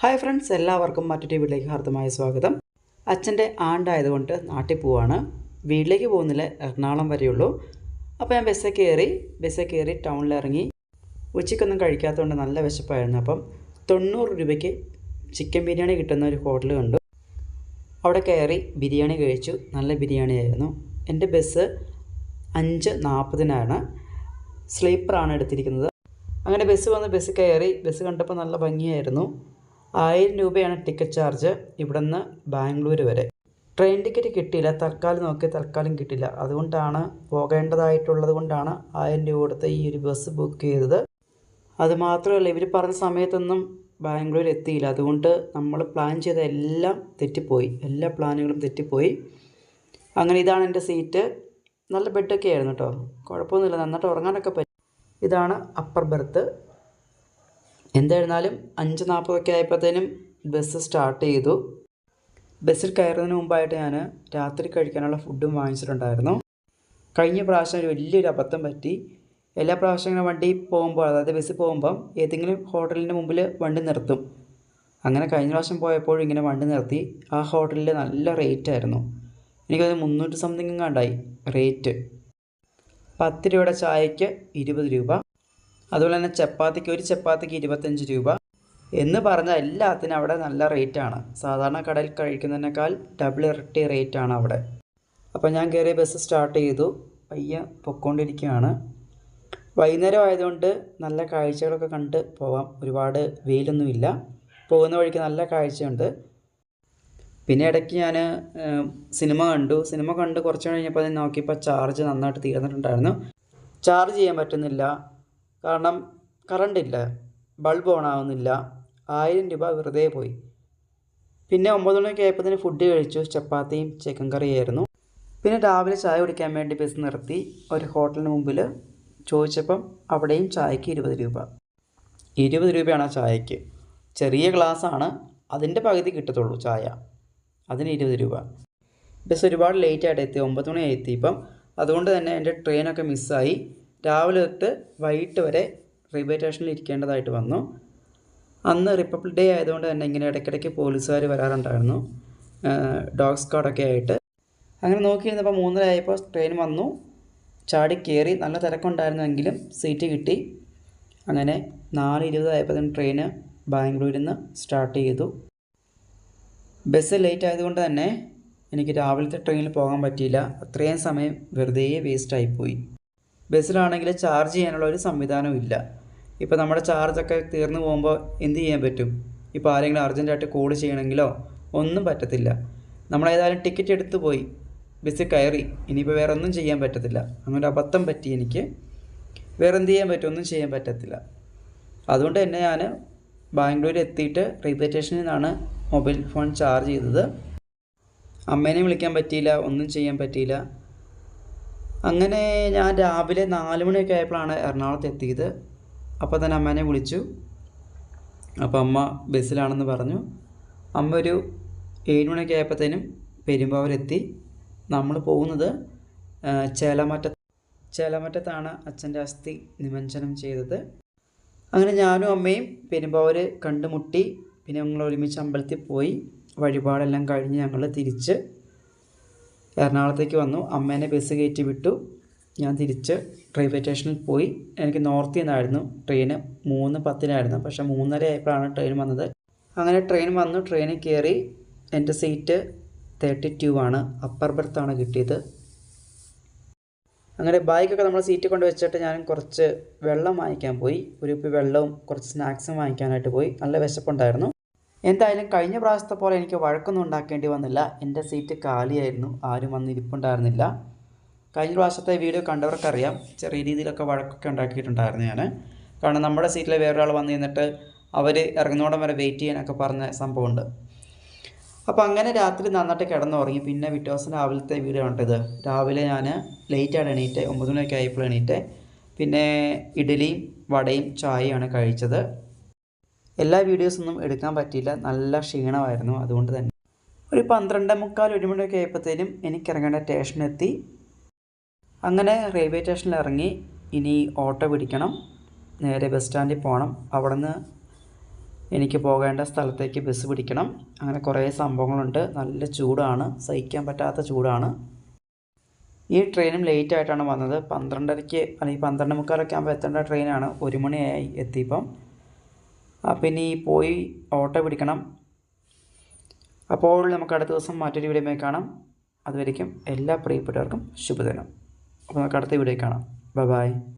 Hi friends എല്ലാവർക്കും മറ്റൊരു വീട്ടിലേക്ക് ഹാർദമായ സ്വാഗതം. അച്ഛന്റെ ആണ്ടായതുകൊണ്ട് നാട്ടിൽ പോവാണ്. വീട്ടിലേക്ക് പോകുന്നില്ല എറണാകുളം വരെയുള്ളൂ. അപ്പോൾ ഞാൻ ബസ്സിൽ കയറി ബസ്സിൽ കയറി ടൗണിൽ ഇറങ്ങി. ഉച്ചയ്ക്കൊന്നും കഴിക്കാത്തതുകൊണ്ട് നല്ല വിശപ്പായിരുന്നു. അപ്പം തൊണ്ണൂറ് രൂപയ്ക്ക് ചിക്കൻ ബിരിയാണി കിട്ടുന്ന ഒരു ഹോട്ടൽ കണ്ടു. അവിടെ കയറി ബിരിയാണി കഴിച്ചു. നല്ല ബിരിയാണി ആയിരുന്നു എന്റെ ബസ് അഞ്ച് നാൽപ്പതിനാണ്. സ്ലീപ്പറാണ് എടുത്തിരിക്കുന്നത്. അങ്ങനെ ബസ് വന്ന് ബസ് കയറി ബസ് കണ്ടപ്പോൾ നല്ല ഭംഗിയായിരുന്നു. ആയിരം രൂപയാണ് ടിക്കറ്റ് ചാർജ് ഇവിടെ നിന്ന് ബാംഗ്ലൂർ വരെ. ട്രെയിൻ ടിക്കറ്റ് കിട്ടിയില്ല. തൽക്കാലം നോക്കി തൽക്കാലം കിട്ടില്ല അതുകൊണ്ടാണ് പോകേണ്ടതായിട്ടുള്ളത് കൊണ്ടാണ് ആയിരം രൂപ കൊടുത്ത് ഈ ഒരു ബസ് ബുക്ക് ചെയ്തത്. അതുമാത്രമല്ല ഇവർ പറഞ്ഞ സമയത്തൊന്നും ബാംഗ്ലൂർ എത്തിയില്ല. അതുകൊണ്ട് നമ്മൾ പ്ലാൻ ചെയ്ത എല്ലാം തെറ്റിപ്പോയി. എല്ലാ പ്ലാനുകളും തെറ്റിപ്പോയി. അങ്ങനെ ഇതാണ് എന്റെ സീറ്റ് നല്ല ബെഡൊക്കെ ആയിരുന്നു കേട്ടോ കുഴപ്പമൊന്നുമില്ല. നന്നായിട്ട് ഉറങ്ങാനൊക്കെ പറ്റും ഇതാണ് അപ്പർ ബെർത്ത് എന്തായിരുന്നാലും അഞ്ച് നാൽപ്പതൊക്കെ ആയപ്പോഴത്തേനും ബസ് സ്റ്റാർട്ട് ചെയ്തു. ബസ്സിൽ കയറുന്നതിന് മുമ്പായിട്ട് ഞാൻ രാത്രി കഴിക്കാനുള്ള ഫുഡും വാങ്ങിച്ചിട്ടുണ്ടായിരുന്നു. കഴിഞ്ഞ പ്രാവശ്യം ഒരു വലിയൊരു അബദ്ധം പറ്റി. എല്ലാ പ്രാവശ്യം ഇങ്ങനെ വണ്ടി പോകുമ്പോൾ അതായത് ബസ്സിൽ പോകുമ്പം ഏതെങ്കിലും ഹോട്ടലിന്റെ മുമ്പിൽ വണ്ടി നിർത്തും. അങ്ങനെ കഴിഞ്ഞ പ്രാവശ്യം പോയപ്പോഴും ഇങ്ങനെ വണ്ടി നിർത്തി. ആ ഹോട്ടലിൽ നല്ല റേറ്റ് ആയിരുന്നു. എനിക്കത് മുന്നൂറ്റി സംതിങ് കണ്ടായി റേറ്റ് പത്ത് രൂപയുടെ ചായക്ക് ഇരുപത് രൂപ. അതുപോലെ തന്നെ ചപ്പാത്തിക്ക് ഒരു ചപ്പാത്തിക്ക് ഇരുപത്തഞ്ച് രൂപ എന്ന് പറഞ്ഞാൽ എല്ലാത്തിനും അവിടെ നല്ല റേറ്റാണ് സാധാരണ കടയിൽ കഴിക്കുന്നതിനേക്കാൾ ഡബിൾ ഇരട്ടി റേറ്റാണ് അവിടെ. അപ്പോൾ ഞാൻ കയറിയ ബസ് സ്റ്റാർട്ട് ചെയ്തു. പയ്യെ പൊക്കോണ്ടിരിക്കുകയാണ് വൈകുന്നേരം ആയതുകൊണ്ട് നല്ല കാഴ്ചകളൊക്കെ കണ്ട് പോവാം. ഒരുപാട് വെയിലൊന്നുമില്ല. പോകുന്ന വഴിക്ക് നല്ല കാഴ്ചയുണ്ട്. പിന്നെ ഇടയ്ക്ക് ഞാൻ സിനിമ കണ്ടു. സിനിമ കണ്ട് കുറച്ച് കഴിഞ്ഞപ്പോൾ നോക്കിയപ്പോൾ ചാർജ് നന്നായിട്ട് തീർന്നിട്ടുണ്ടായിരുന്നു. ചാർജ് ചെയ്യാൻ പറ്റുന്നില്ല. കാരണം കറണ്ട് ഇല്ല ബൾബ് ഓൺ ആവുന്നില്ല ആയിരം രൂപ വെറുതെ പോയി. പിന്നെ ഒമ്പത് മണിയൊക്കെ ആയപ്പോൾ ഫുഡ് കഴിച്ചു ചപ്പാത്തിയും ചിക്കൻ കറിയായിരുന്നു പിന്നെ രാവിലെ ചായ കുടിക്കാൻ വേണ്ടി ബസ് നിർത്തി ഒരു ഹോട്ടലിന് മുമ്പിൽ ചോദിച്ചപ്പം അവിടെയും ചായക്ക് ഇരുപത് രൂപ. ഇരുപത് രൂപയാണ് ആ ചായക്ക്. ചെറിയ ഗ്ലാസ്സാണ് അതിന്റെ പകുതി കിട്ടത്തുള്ളൂ ചായ. അതിന് ഇരുപത് രൂപ. ബസ് ഒരുപാട് ലേറ്റായിട്ട് എത്തി ഒമ്പത് മണിയായി എത്തി ഇപ്പം അതുകൊണ്ട് തന്നെ എന്റെ ട്രെയിനൊക്കെ മിസ്സായി രാവിലെ തൊട്ട് വൈകിട്ട് വരെ റെയിൽവേ സ്റ്റേഷനിൽ ഇരിക്കേണ്ടതായിട്ട് വന്നു. അന്ന് റിപ്പബ്ലിക് ഡേ ആയതുകൊണ്ട് തന്നെ ഇങ്ങനെ ഇടയ്ക്കിടയ്ക്ക് പോലീസുകാർ വരാറുണ്ടായിരുന്നു. ഡോഗ് സ്ക്വാഡൊക്കെ ആയിട്ട്. അങ്ങനെ നോക്കിയിരുന്നപ്പോൾ മൂന്നര ആയപ്പോൾ ട്രെയിൻ വന്നു. ചാടി കയറി നല്ല തിരക്കുണ്ടായിരുന്നെങ്കിലും സീറ്റ് കിട്ടി. അങ്ങനെ നാല് ഇരുപതായപ്പോഴത്തേനും ട്രെയിന് ബാംഗ്ലൂരിൽ നിന്ന് സ്റ്റാർട്ട് ചെയ്തു. ബസ് ലേറ്റ് ആയതുകൊണ്ട് തന്നെ എനിക്ക് രാവിലത്തെ ട്രെയിനിൽ പോകാൻ പറ്റിയില്ല. അത്രയും സമയം വെറുതെ വേസ്റ്റായിപ്പോയി ബസ്സിലാണെങ്കിൽ ചാർജ് ചെയ്യാനുള്ള ഒരു സംവിധാനവും ഇല്ല ഇപ്പോൾ നമ്മുടെ ചാർജൊക്കെ തീർന്നു പോകുമ്പോൾ എന്ത് ചെയ്യാൻ പറ്റും? ഇപ്പോൾ ആരെങ്കിലും അർജന്റായിട്ട് കോൾ ചെയ്യണമെങ്കിലോ ഒന്നും പറ്റത്തില്ല. നമ്മളേതായാലും ടിക്കറ്റ് എടുത്തു പോയി. ബസ്സിൽ കയറി. ഇനിയിപ്പോൾ വേറെ ഒന്നും ചെയ്യാൻ പറ്റത്തില്ല. അങ്ങനെ അബദ്ധം പറ്റി എനിക്ക്. വേറെ എന്ത് ചെയ്യാൻ പറ്റും? ഒന്നും ചെയ്യാൻ പറ്റത്തില്ല. അതുകൊണ്ട് തന്നെ ഞാൻ ബാംഗ്ലൂർ എത്തിയിട്ട് റെയിൽവേ സ്റ്റേഷനിൽ നിന്നാണ് മൊബൈൽ ഫോൺ ചാർജ് ചെയ്തത്. അമ്മേനെ വിളിക്കാൻ പറ്റിയില്ല. ഒന്നും ചെയ്യാൻ പറ്റിയില്ല. അങ്ങനെ ഞാൻ രാവിലെ നാല് മണിയൊക്കെ ആയപ്പോഴാണ് എറണാകുളത്ത് എത്തിയത്. അപ്പോൾ തന്നെ അമ്മേനെ വിളിച്ചു. അപ്പോൾ അമ്മ ബസ്സിലാണെന്ന് പറഞ്ഞു. അമ്മ ഒരു ഏഴ് മണിയൊക്കെ ആയപ്പോഴത്തേനും പെരുമ്പാവൂരെത്തി. നമ്മൾ പോകുന്നത് ചേലമറ്റ ചേലമറ്റത്താണ് അച്ഛന്റെ അസ്ഥി നിമഞ്ജനം ചെയ്തത്. അങ്ങനെ ഞാനും അമ്മയും പെരുമ്പാവൂർ കണ്ടുമുട്ടി. പിന്നെ ഞങ്ങൾ ഒരുമിച്ച് അമ്പലത്തിൽ പോയി. വഴിപാടെല്ലാം കഴിഞ്ഞ് ഞങ്ങൾ തിരിച്ച് എറണാകുളത്തേക്ക് വന്നു. അമ്മേനെ ബസ് കയറ്റി വിട്ടു. ഞാൻ തിരിച്ച് റെയിൽവേ സ്റ്റേഷനിൽ പോയി. എനിക്ക് നോർത്തിൽ നിന്നായിരുന്നു ട്രെയിന് മൂന്ന് പത്തിനായിരുന്നു. പക്ഷെ മൂന്നര ആയപ്പോഴാണ് ട്രെയിൻ വന്നത്. അങ്ങനെ ട്രെയിൻ വന്നു. ട്രെയിനിൽ കയറി എന്റെ സീറ്റ് തേർട്ടി ടു ആണ് അപ്പർ ബർത്താണ് കിട്ടിയത്. അങ്ങനെ ബൈക്കൊക്കെ നമ്മൾ സീറ്റ് കൊണ്ട് വെച്ചിട്ട് ഞാൻ കുറച്ച് വെള്ളം വാങ്ങിക്കാൻ പോയി. ഒരു വെള്ളവും കുറച്ച് സ്നാക്സും വാങ്ങിക്കാനായിട്ട് പോയി. നല്ല വിശപ്പുണ്ടായിരുന്നു. എന്തായാലും കഴിഞ്ഞ പ്രാവശ്യത്തെ പോലെ എനിക്ക് വഴക്കൊന്നും ഉണ്ടാക്കേണ്ടി വന്നില്ല. എന്റെ സീറ്റ് കാലിയായിരുന്നു. ആരും വന്ന് ഇരിപ്പുണ്ടായിരുന്നില്ല. കഴിഞ്ഞ പ്രാവശ്യത്തെ വീഡിയോ കണ്ടവർക്കറിയാം. ചെറിയ രീതിയിലൊക്കെ വഴക്കൊക്കെ ഉണ്ടാക്കിയിട്ടുണ്ടായിരുന്നു ഞാൻ. കാരണം നമ്മുടെ സീറ്റിൽ വേറൊരാൾ വന്ന് നിന്നിട്ട് അവർ ഇറങ്ങുന്നോടം വരെ വെയിറ്റ് ചെയ്യാനൊക്കെ പറഞ്ഞ സംഭവമുണ്ട്. അപ്പോൾ അങ്ങനെ രാത്രി നന്നായിട്ട് കിടന്നുറങ്ങി. പിന്നെ പിറ്റേ രാവിലത്തെ വീഡിയോ കണ്ടത്. രാവിലെ ഞാൻ ലേറ്റാണ് എണീറ്റ്. ഒമ്പത് മണിയൊക്കെ ആയപ്പോൾ എണീറ്റ്. പിന്നെ ഇഡലിയും വടയും ചായയാണ് കഴിച്ചത്. എല്ലാ വീഡിയോസൊന്നും എടുക്കാൻ പറ്റിയില്ല. നല്ല ക്ഷീണമായിരുന്നു. അതുകൊണ്ട് തന്നെ. ഒരു പന്ത്രണ്ട് മുക്കാൽ ഒരു മണിയൊക്കെ ആയപ്പോഴത്തേനും എനിക്ക് ഇറങ്ങേണ്ട സ്റ്റേഷനെത്തി. അങ്ങനെ റെയിൽവേ സ്റ്റേഷനിൽ ഇറങ്ങി ഇനി ഓട്ടോ പിടിക്കണം. നേരെ ബസ് സ്റ്റാൻഡിൽ പോകണം. അവിടെ നിന്ന് എനിക്ക് പോകേണ്ട സ്ഥലത്തേക്ക് ബസ് പിടിക്കണം. അങ്ങനെ കുറേ സംഭവങ്ങളുണ്ട്. നല്ല ചൂടാണ്. സഹിക്കാൻ പറ്റാത്ത ചൂടാണ്. ഈ ട്രെയിനും ലേറ്റ് ആയിട്ടാണ് വന്നത്. പന്ത്രണ്ടരയ്ക്ക് അല്ലെങ്കിൽ പന്ത്രണ്ട് മുക്കാലൊക്കെ ആകുമ്പോൾ എത്തേണ്ട ട്രെയിനാണ്. ഒരു മണിയായി എത്തിയപ്പം. അപ്പം ഇനി പോയി ഓട്ടോ പിടിക്കണം. അപ്പോൾ നമുക്ക് അടുത്ത ദിവസം മറ്റൊരു വീഡിയോയുമായി കാണാം. അതുവരയ്ക്കും എല്ലാ പ്രിയപ്പെട്ടവർക്കും ശുഭദിനം. അപ്പോൾ നമുക്ക് അടുത്ത വീഡിയോ കാണാം. Bye bye.